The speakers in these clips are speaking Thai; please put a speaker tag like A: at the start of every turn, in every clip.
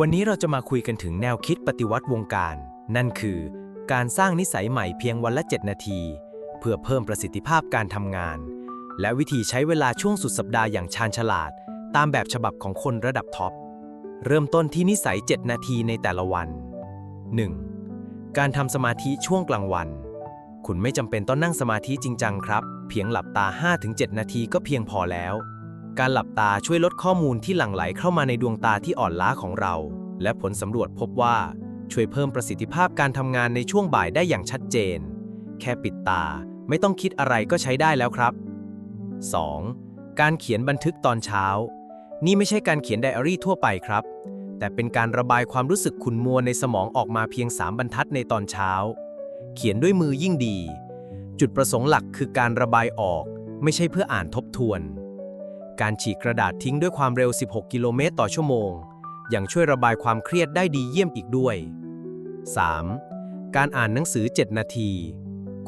A: วันนี้เราจะมาคุยกันถึงแนวคิดปฏิวัติวงการ นั่นคือ การสร้างนิสัยใหม่เพียงวันละ 7 นาที เพื่อเพิ่มประสิทธิภาพการทำงาน และวิธีใช้เวลาช่วงสุดสัปดาห์อย่างชาญฉลาด ตามแบบฉบับของคนระดับท็อป เริ่มต้นที่นิสัย 7 นาทีในแต่ละวัน 1. การทำสมาธิช่วงกลางวัน คุณไม่จำเป็นต้องนั่งสมาธิจริงจังครับ เพียงหลับตา 5-7 นาทีก็เพียงพอแล้ว การหลับตาช่วยลดข้อมูลที่หลั่งไหลเข้ามาในดวงตาที่อ่อนล้าของเรา และผลสำรวจพบว่าช่วยเพิ่มประสิทธิภาพการทำงานในช่วงบ่ายได้อย่างชัดเจน แค่ปิดตาไม่ต้องคิดอะไรก็ใช้ได้แล้วครับ 2. การเขียนบันทึกตอนเช้า นี่ไม่ใช่การเขียนไดอารี่ทั่วไปครับ แต่เป็นการระบายความรู้สึกขุ่นมัวในสมองออกมาเพียง 3 บรรทัดในตอนเช้า เขียนด้วยมือยิ่งดี จุดประสงค์หลักคือการระบายออก ไม่ใช่เพื่ออ่านทบทวน การฉีกกระดาษทิ้งด้วยความเร็ว 16 กิโลเมตรต่อชั่วโมง ยังช่วยระบายความเครียดได้ดีเยี่ยมอีกด้วย 3. การอ่านหนังสือ 7 นาที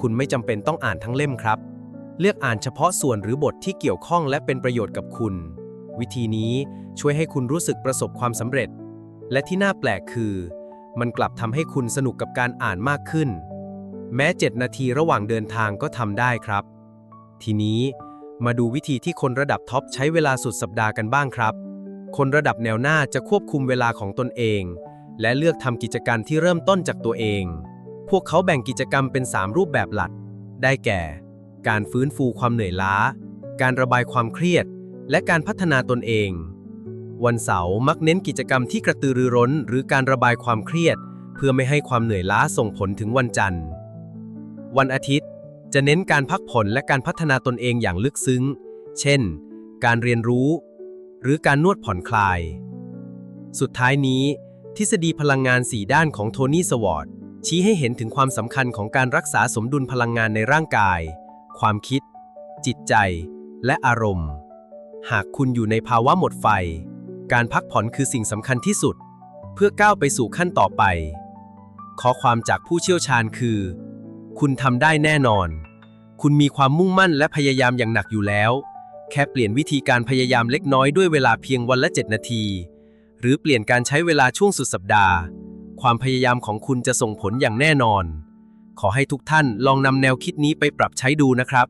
A: คุณไม่จำเป็นต้องอ่านทั้งเล่มครับ เลือกอ่านเฉพาะส่วนหรือบทที่เกี่ยวข้องและเป็นประโยชน์กับคุณ วิธีนี้ช่วยให้คุณรู้สึกประสบความสำเร็จ และที่น่าแปลกคือ มันกลับทำให้คุณสนุกกับการอ่านมากขึ้น แม้ 7 นาทีระหว่างเดินทางก็ทำได้ครับ ทีนี้ มาดูวิธีที่คนระดับท็อปใช้เวลาสุดสัปดาห์กันบ้างครับ คนระดับแนวหน้าจะควบคุมเวลาของตนเอง และเลือกทำกิจกรรมที่เริ่มต้นจากตัวเอง พวกเขาแบ่งกิจกรรมเป็น 3 รูปแบบหลัก ได้แก่ การฟื้นฟูความเหนื่อยล้า การระบายความเครียด และการพัฒนาตนเอง วันเสาร์มักเน้นกิจกรรมที่กระตือรือร้น หรือการระบายความเครียด เพื่อไม่ให้ความเหนื่อยล้าส่งผลถึงวันจันทร์ วันอาทิตย์ จะเน้นการพักผ่อนและการพัฒนาตนเองอย่างลึกซึ้ง เช่น การเรียนรู้ หรือการนวดผ่อนคลาย สุดท้ายนี้ ทฤษฎีพลังงาน4ด้านของโทนี่สวอร์ดชี้ให้เห็นถึงความสำคัญของการรักษาสมดุลพลังงานในร่างกาย ความคิด จิตใจ และอารมณ์ หากคุณอยู่ในภาวะหมดไฟ การพักผ่อนคือสิ่งสำคัญที่สุด เพื่อก้าวไปสู่ขั้นต่อไป ข้อความจากผู้เชี่ยวชาญคือ คุณทำได้แน่นอน คุณมีความมุ่งมั่นและพยายามอย่างหนักอยู่แล้ว แค่เปลี่ยนวิธีการพยายามเล็กน้อยด้วยเวลาเพียงวันละ 7 นาที หรือเปลี่ยนการใช้เวลาช่วงสุดสัปดาห์ ความพยายามของคุณจะส่งผลอย่างแน่นอน ขอให้ทุกท่านลองนำแนวคิดนี้ไปปรับใช้ดูนะครับ